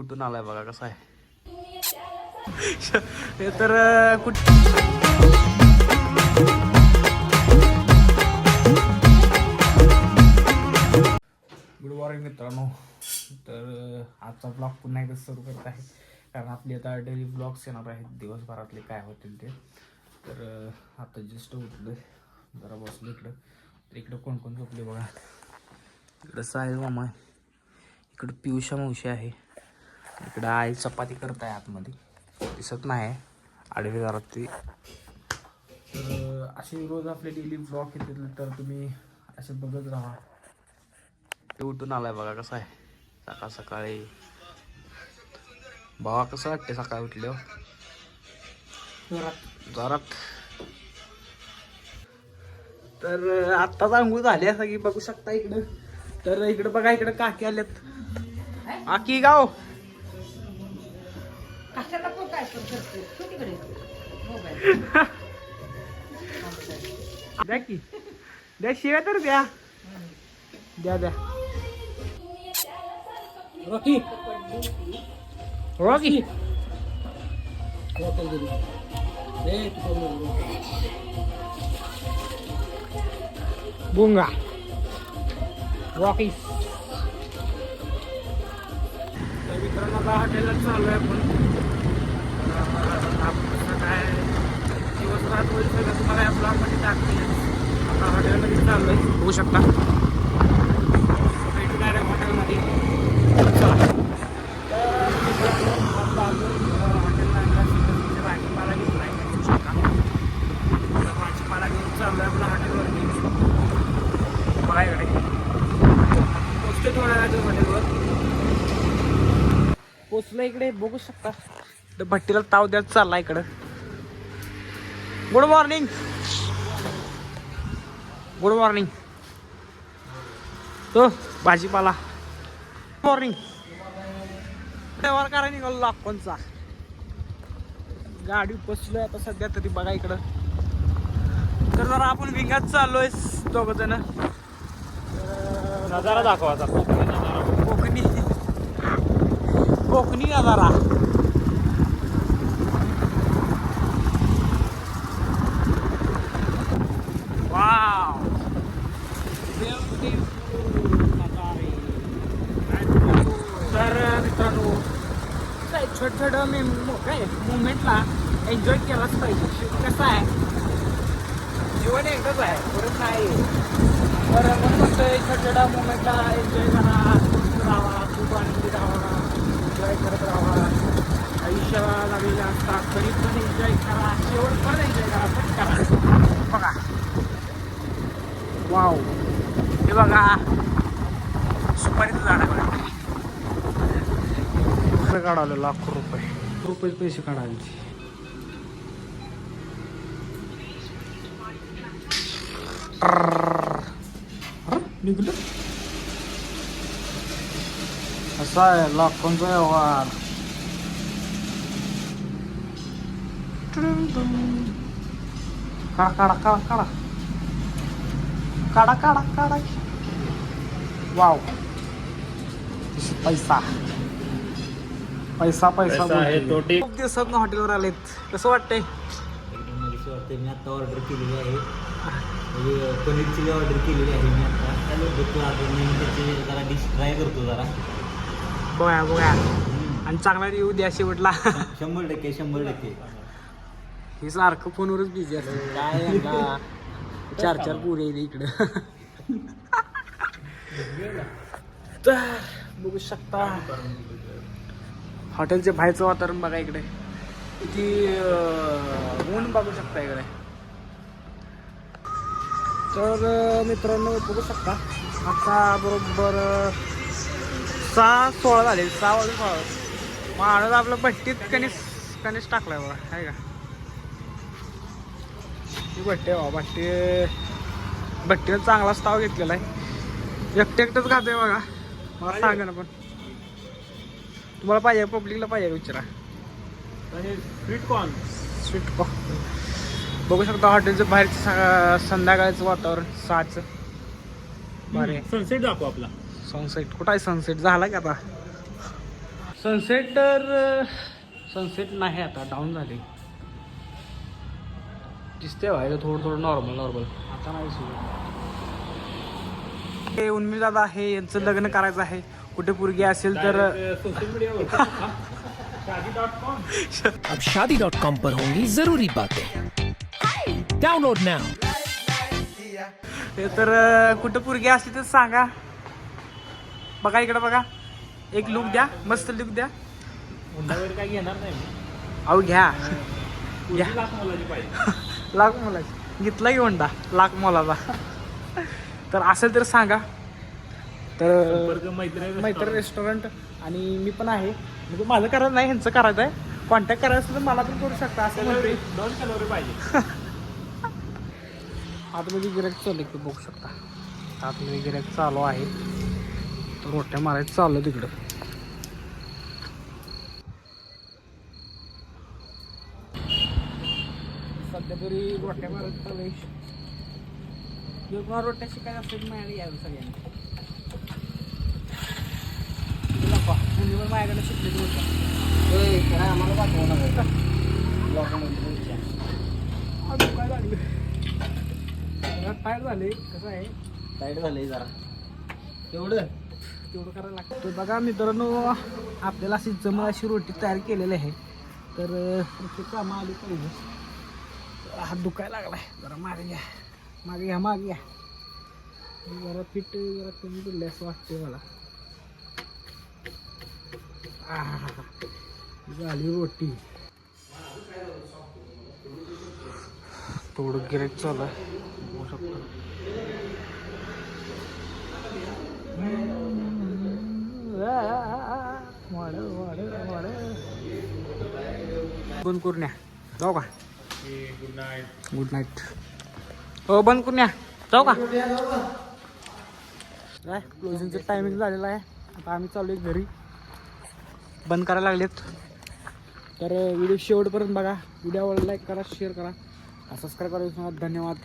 उठून आलाय बघा कसा आहे. हे तर कुठ गुड मॉर्निंग मित्रांनो. तर आजचा ब्लॉग पुन्हा एकदा सुरू करत आहे. कारण आपली आता डेली ब्लॉग्स येणार आहेत. दिवसभरातले काय होतील ते. तर आता जस्ट उठलोय. जरा बसलो इकडं. तर इकडं कोण कोण झोपले बघा. इकडं साहेब मामा इकडं पियुषा मावशी आहे. इकडं आई चपाती करत आहे आतमध्ये. दिसत नाही. आडवी घरात ती. तर असे रोज आपले डेली ब्लॉग येतील तर तुम्ही असे बघत राहा. ते उठून आलाय बघा कसा आहे. सकाळ सकाळी. भावा कसं वाटते सकाळी उठले जोरात तर आत्ताच आंघोळ झाली असं की बघू शकता इकडं. तर इकडं बघा इकडं काकी आल्यात. आकी गाव. कशाला फोटो आहे पण करतोय? तू तिकडे मोबाईल द्या की द्या शिव्या तर द्या द्या द्या रॉकी रॉकी बुंगा रॉकी तर मित्रांनो आता हॉटेलला चालू आहे आपण आपलं काय दिवस होईल सगळं तुम्हाला या ब्लॉगमध्ये टाकते आता हॉटेलमध्ये चालू आहे होऊ शकता. भेटू डायरेक्ट हॉटेलमध्ये चला. हॉटेलला आणला भाजीपाला आहे होऊ शकता भाजीपाला घेऊन आहे आपल्या हॉटेलवरती बघा इकडे पोचते थोड्या वेळाच्या हॉटेलवर पोचलं इकडे बघू शकता. तर भट्टीला ताव द्यायला चालला इकडं. गुड मॉर्निंग गुड मॉर्निंग तो भाजीपाला. मॉर्निंग व्यवहार करायला निघालो लाखोंचा. गाडी बसलोय आता सध्या तरी बघा इकडं. तर जरा आपण विंगात चाललोय दोघ जण नजारा दाखवा कोकणी. कोकणी नजारा वाव तर मित्रांनो काय छोट छोट मी काय मुवमेंटला एन्जॉय केलाच पाहिजे. कसं आहे? जीवन एकच आहे. परत नाही तर म्हणून म्हणतोय छोट्या छोट्या मुवमेंटला एन्जॉय करा. खुश राहा. खूप आनंदी राहा. एन्जॉय करत राहा. आयुष्याला लागलेल्या असतात. तरी पण एन्जॉय करा. शेवट पण एन्जॉय करा. पण करा. बघा. वाव हे बघा. सुपारीचं झाड आहे बघा. पैसे काढावले लाखो रुपये रुपये पैसे काढायचे निघलं असा आहे लाखोंचा व्यवहार काढा काढा काढा काढा काढा काढा काढा वाव पैसा पैसा पैसा पैसा आहे, बोलतोय. तोटे. खूप दिवसात हॉटेलवर आलेत. कसं वाटतंय? एकदम मला वाटतं मी आता ऑर्डर केलेली आहे. म्हणजे पनीर चिली ऑर्डर केलेली आहे मी आता. बघतो आता. मी त्याची जरा डिश ट्राय करतो जरा. बघा बघा आणि चांगला रिव्ह्यू द्या शेवटला. शंभर टक्के शंभर टक्के. हे सारखं फोनवरच बिझी असतं. काय यांना चार चार पुरे इकडं. तर बघू शकता. हॉटेलच्या बाहेरचं वातावरण बघा इकडे. किती ऊन बघू शकता इकडे. तर मित्रांनो बघू शकता. आता बरोबर सहा सोळा झाले. सहा वाजून सोळा माणूस आपलं भट्टीत कणीस कणीस टाकलाय बघा. आहे का? ही भट्टी आहे बाबा भट्टी भट्टीनं चांगला ताव घेतलेला आहे. एकटे एकटंच खाते बघा. मला सांगा ना पण. तुम्हाला पाहिजे पब्लिकला पाहिजे विचारा. आणि स्वीट कॉर्न स्वीट कॉर्न बघू शकता हॉटेलचं बाहेरचं सा- संध्याकाळचं वातावरण सहाचं आहे सनसेट दाखव आपला. सनसेट कुठं आहे सनसेट झाला की आता? सनसेट तर सनसेट नाही आता डाऊन झाले. दिसते व्हायला थोडं थोडं नॉर्मल नॉर्मल आता नाही सुरू. हे उन्मी दादा आहे यांचं लग्न करायचं आहे. कुठे पोरगी असेल तर सोशल मीडियावर शादी डॉट कॉम अब शादी.com पर होंगी जरूरी बातें। डाउनलोड नाउ ते तर अं, कुठं पोरगी असली तर सांगा. बघा इकडं बघा. एक लुक द्या मस्त लुक द्या. काय घेणार नाही अहो घ्या. पुढची लाख मोलाची पाहिजे. लाख मोलाची. घेतला की होंडा लाख मोलाचा. तर असेल तर सांगा. तर मैत्री मैत्र रेस्टॉरंट आणि मी पण आहे. म्हणजे माझं करायचं नाही ह्यांचं करायचं आहे. कॉन्टॅक्ट करायचं असेल तर मला पण करू शकता असं म्हणते दोन कलोरी पाहिजे. आतमध्ये गिरायक चालू आहे बघू शकता. आतमध्ये गिरायक चालू आहे. तर रोट्या मारायचं चालू आहे तिकडं. सध्या तरी रोट्या मारायचं चालू आहे किंवा कोणाला रोट्या शिकायचं असेल माझ्याकडे यावं सगळ्यांनी. मुलीवर माझ्याकडे शिकलेली रोट्या आम्हाला पाठवणार अजून काय लागलं टायर झाले कसं आहे? टाईट झालंय जरा. तेवढं तेवढं करायला लागतं. तर बघा मित्रांनो आपल्याला अशी जमळ अशी रोटी तयार केलेली आहे. तर ते कामं आली पाहिजे हात दुखायला लागलाय. जरा मागे घ्या मागे घ्या मागे घ्या जरा पीठ जरा कमी पडले असं वाटतंय मला. आहा, झाली रोटी. थोडं गिरेक चालू आहे. बघू शकतो. बंद करून या. जाऊ का? गुड नाईट गुड नाईट हो बंद करून या. जाऊ का? काय क्लोजिंगचं टायमिंग झालेलं आहे. आता आम्ही चालू आहे घरी. बंद करायला लागलेत. तर व्हिडिओ शेवटपर्यंत बघा. व्हिडिओवर लाईक करा शेअर करा. सबस्क्राईब करा धन्यवाद.